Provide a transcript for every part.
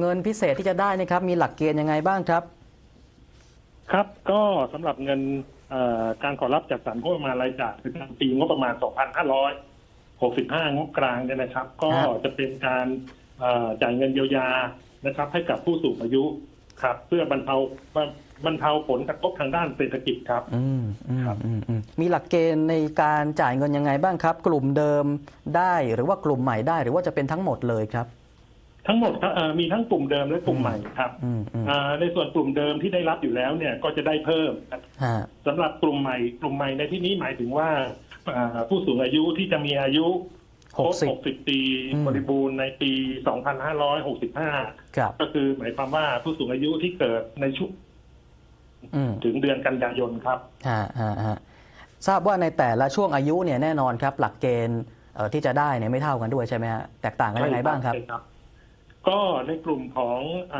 เงินพิเศษที่จะได้นะครับ มีหลักเกณฑ์ยังไงบ้างครับ ครับก็สำหรับเงินเอ่อการขอรับจัดสรรงบประมาณรายจ่ายประจำปีงบประมาณ 2,565 งบกลางเนี่ยนะครับ ก็ครับ จะเป็นการเอ่อจ่ายเงินเยียวยานะครับ ให้กับผู้สูงอายุครับ เพื่อบรรเทาบรรเทาผลกระทบทางด้านเศรษฐกิจครับ อืมอืมครับอืมอืมมีหลักเกณฑ์ในการจ่ายเงินยังไงบ้างครับ กลุ่มเดิมได้หรือว่ากลุ่มใหม่ได้ หรือว่าจะเป็นทั้งหมดเลยครับ ทั้งหมดครับเอ่อมีทั้งกลุ่มเดิมและกลุ่มใหม่ครับอืมอืมอ่าในส่วนกลุ่มเดิมที่ได้รับอยู่แล้วเนี่ยก็จะได้เพิ่มฮะสำหรับกลุ่มใหม่ กลุ่มใหม่ในที่นี้หมายถึงว่าอ่าผู้สูงอายุที่จะมีอายุหกสิบ60 ปีอืม บริบูรณ์ในปี 2565 ครับ ก็คือหมายความว่าผู้สูงอายุที่เกิดในช่วงอืม ถึงเดือนกันยายนครับ ฮะฮะฮะทราบว่าในแต่ละช่วงอายุเนี่ยแน่นอนครับ หลักเกณฑ์เอ่อที่จะได้เนี่ยไม่เท่ากันด้วยใช่ไหมฮะแตกต่างกันยังไงบ้างครับ ใช่ครับ ก็ในกลุ่มของอ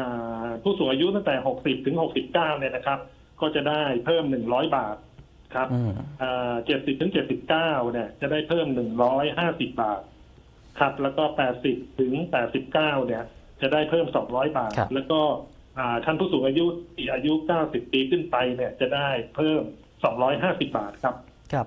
าผู้สูงอายุตั้งแต่ 60 ถึง 69 เนี่ยนะครับ ก็จะได้เพิ่ม 100 บาทครับอืมอ่า70ถึง79เนี่ย จะได้เพิ่ม150บาท ครับ แล้วก็80ถึง89เนี่ย จะได้เพิ่ม200บาทครับแล้วก็อ่าท่านผู้สูงอายุที่อายุ90ปีขึ้นไปเนี่ย จะได้เพิ่ม250บาทครับ ครับ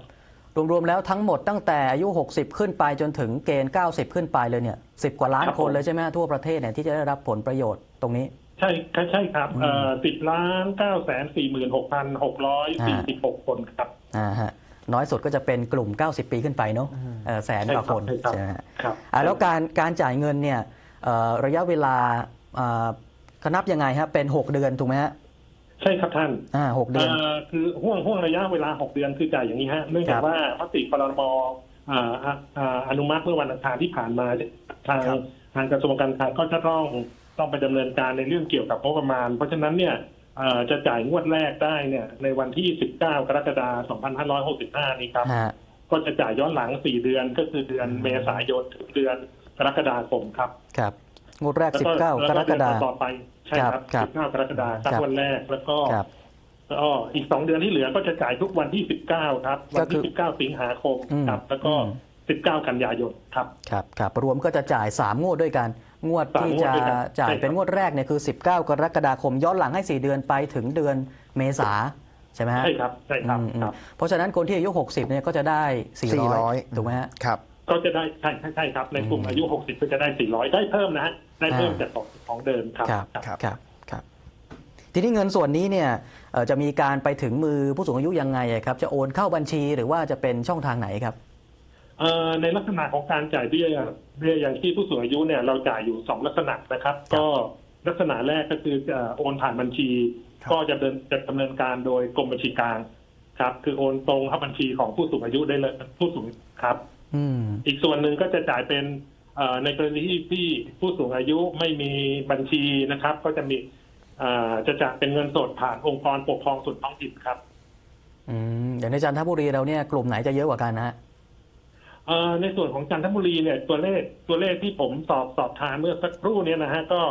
รวมๆแล้วทั้งหมดตั้งแต่อายุ 60 ขึ้นไปจนถึงเกณฑ์ 90 ขึ้นไปเลยเนี่ยสิกว่าล้านครับคนผมเลยใช่ไหมฮะทั่วประเทศเนี่ยที่จะได้รับผลประโยชน์ตรงนี้ ใช่ใช่ใช่ครับอืมเอ่อสิบล้านเก้าแสนสี่หมื่นหกพันหกร้อยสี่สิบหกคนครับอ่าฮะน้อยสุดก็จะเป็นกลุ่ม 90 ปีขึ้นไปเนาะเอ่อแสนกว่าคนใช่ครับใช่ไหมฮะครับอ่าแล้วการการจ่ายเงินเนี่ยเอ่อระยะเวลาอ่าเขานับยังไงฮะเป็น 6 เดือนถูกไหมฮะ ใช่ครับท่านอ่าหกเดือนเอ่อคือห่วงห่วงระยะเวลาหกเดือนคือจ่ายอย่างนี้ฮะเนื่องครัจากบว่ามติครมอ่าอ่าอ่าอนุมัติเมื่อวันอังคารที่ผ่านมาทางครับทางกระทรวงการคลังก็จะต้องต้องไปดำเนินการในเรื่องเกี่ยวกับงบประมาณ เพราะฉะนั้นเนี่ยเอ่อจะจ่ายงวดแรกได้เนี่ย ในวันที่ 19 กรกฎาคม 2565 นี้ครับฮะก็จะจ่ายย้อนหลัง 4 เดือนก็คือเดือนเมษายนถึงเดือนกรกฎาคมครับครับ งวดแรกแล้ว19 กรกฎาคแล้วมต่อไป ใช่คครัรับบครับ19กรกฎาคมครับวันแรกแล้วก็ครับแล้วก็อีกสองเดือนที่เหลือก็จะจ่ายทุกวันที่ 19 ครับ วันก็คืที่ อ19 สิงหาคมอืมครับ แล้วก็ อืม 19 กันยายนครับ ครับครับรวมก็จะจ่าย 3 งวดด้วยกัน งวดสามที่งวดจะด้วยกันจ่ายใช่ครับ เป็นงวดแรกเนี่ยคือ 19 กรกฎาคม ย้อนหลังให้ 4 เดือนไปถึงเดือนเมษาใช่ไหมฮะใช่ครับใช่ครับอืมอืมครับ เพราะฉะนั้นคนที่อายุ 60เนี่ยก็จะได้ 400ถูกไหมฮะ ครับ ก็จะได้ใช่ใช่ใช่ครับ ในกลุ่มอืมอายุ 60 ก็จะได้ 400 ได้เพิ่มนะฮะได้เพิ่มอ่าจากของของเดิมครับครับครับครับครับ ทีนี้เงินส่วนนี้เนี่ยเอ่อจะมีการไปถึงมือผู้สูงอายุยังไงอะครับ จะโอนเข้าบัญชีหรือว่าจะเป็นช่องทางไหนครับเอ่อในลักษณะของการจ่ายเบี้ยเบี้ยยังชีพผู้สูงอายุเนี่ยเราจ่ายอยู่สองลักษณะนะครับ ก็ลักษณะแรกก็คือจะโอนผ่านบัญชีครับก็จะเดินจะดำเนินการโดยกรมบัญชีกลางครับ คือโอนตรงเข้าบัญชีของผู้สูงอายุได้เลยผู้สูงครับ อืมอีกส่วนหนึ่งก็จะจ่ายเป็นเอ่อในกรณีที่ที่ผู้สูงอายุไม่มีบัญชีนะครับ ก็จะมีเอ่อจะจ่ายเป็นเงินสดผ่านองค์กรปกครองส่วนท้องถิ่นครับอืมอย่างในจันทบุรีเราเนี่ยกลุ่มไหนจะเยอะกว่ากันนะฮะเอ่อในส่วนของจันทบุรีเนี่ยตัวเลขตัวเลขที่ผมสอบสอบทานเมื่อสักครู่เนี่ยนะฮะก็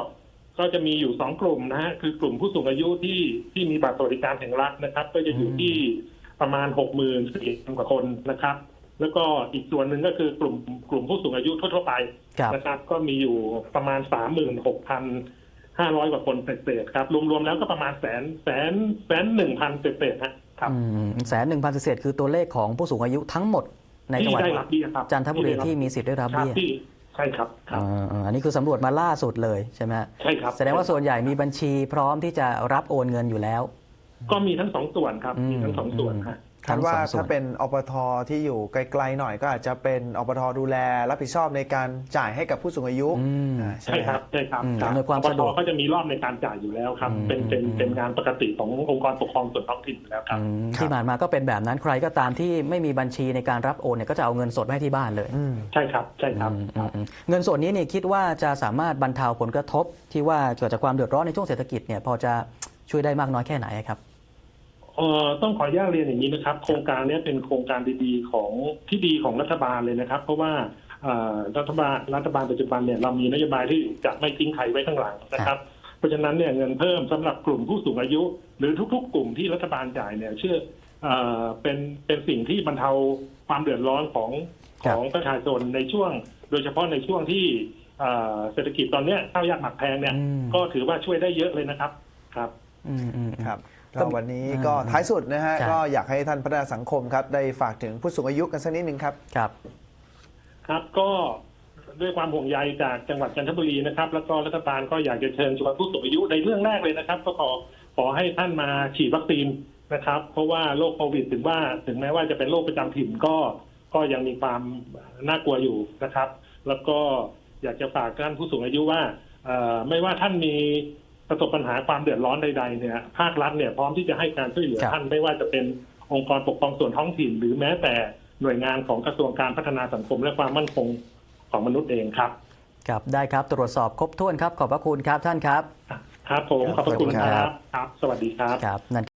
ก็จะมีอยู่สองกลุ่มนะฮะคือกลุ่มผู้สูงอายุที่ที่มีบัตรสวัสดิการแห่งรัฐนะครับ ก็จะอยู่ที่ประมาณหกหมื่นสี่พันกว่าคนนะครับ แล้วก็อีกส่วนหนึ่งก็คือกลุ่มกลุ่มผู้สูงอายุทั่วๆไปครับ นะครับ ก็มีอยู่ประมาณสามหมื่นหกพันห้าร้อยกว่าคนเศษๆครับ รวมๆแล้วก็ประมาณแสนแสนแสนหนึ่งพันเศษๆฮะครับอืมแสนหนึ่งพันเศษคือตัวเลขของผู้สูงอายุทั้งหมดในจังที่หวัดได้รับเบี้ยครับจันทบุรีได้ที่มีสิทธิ์ได้รับครับเบี้ยที่ใช่ครับครับอ่าอ่าอันนี้คือสำรวจมาล่าสุดเลยใช่ไหมฮะใช่ครับ แสดงว่าส่วนใหญ่มีบัญชีพร้อมที่จะรับโอนเงินอยู่แล้ว ก็มีทั้งสองส่วนครับอืมมีทั้งสองส่วนอืมฮะ คาดว่าทั้งสองส่วนถ้าเป็นอปทที่อยู่ไกลๆหน่อยก็อาจจะเป็นอปทดูแลรับผิดชอบในการจ่ายให้กับผู้สูงอายุอืมอ่าใช่ใช่ไหมคครัรับบใช่ครับอืมครับอำนวยความสะดวกปปทก็จะมีรอบในการจ่ายอยู่แล้วครับอืมเป็นเป็นอืมเป็นงานปกติขององค์กรปกครองส่วนท้องถิ่นอยู่แล้วครับอืมครับที่ผ่านมาก็เป็นแบบนั้นใครก็ตามที่ไม่มีบัญชีในการรับโอนเนี่ยก็จะเอาเงินสดมาให้ที่บ้านเลยอืมใช่ครับใช่ครับอืมอืมอืมเงินส่วนนี้เนี่ยคิดว่าจะสามารถบรรเทาผลกระทบที่ว่าเกิดจากความเดือดร้อนในช่วงเศรษฐกิจเนี่ยพอจะช่วยได้มากน้อยแค่ไหนครับ เอ่อต้องขออนุญาตเรียนอย่างนี้นะครับ โครงการเนี้ยเป็นโครงการดีๆของที่ดีของรัฐบาลเลยนะครับ เพราะว่าเอ่อรัฐบาลรัฐบาลปัจจุบันเนี่ยเรามีนโยบายที่จะไม่ทิ้งใครไว้ข้างหลังนะครับ เพราะฉะนั้นเนี่ยเงินเพิ่มสำหรับกลุ่มผู้สูงอายุ หรือทุก ๆ กลุ่มที่รัฐบาลจ่ายเนี่ยเชื่อเอ่อเป็นเป็นสิ่งที่บรรเทาความเดือดร้อนของครัขบองประชาชนในช่วง โดยเฉพาะในช่วงที่เอ่อเศรษฐกิจตอนเนี้ยข้าวยากหมักแพงเนี่ยอืมก็ถือว่าช่วยได้เยอะเลยนะครับครับ อืมอืมอืมครับ ก็ก็วันนี้อ่าก็ท้ายสุดนะฮะใช่ก็อยากให้ท่านพัฒนาสังคมครับ ได้ฝากถึงผู้สูงอายุกันสักนิดหนึ่งครับครับ ครับก็ด้วยความห่วงใยจากจังหวัดจันทบุรีนะครับ แล้วก็รัฐบาลก็อยากจะเชิญชวนผู้สูงอายุในเรื่องแรกเลยนะครับ ก็ขอขอให้ท่านมาฉีดวัคซีนนะครับ เพราะว่าโรคโควิดถึงว่าถึงแม้ว่าจะเป็นโรคประจำถิ่นก็ก็ยังมีความน่ากลัวอยู่นะครับ แล้วก็อยากจะฝากท่านผู้สูงอายุว่าเอ่อไม่ว่าท่านมี ประสบปัญหาความเดือดร้อนใดๆเนี่ยภาครัฐเนี่ยพร้อมที่จะให้การช่วยเหลือครับท่านไม่ว่าจะเป็นองค์กรปกครองส่วนท้องถิ่น หรือแม้แต่หน่วยงานของกระทรวงการพัฒนาสังคมและความมั่นคงของมนุษย์เองครับครับได้ครับตรวจสอบครบถ้วนครับขอบพระคุณครับท่านครับ ครับผมขอบพระคุณขอบคุณคครัรับบครับ สวัสดีครับครับนั่น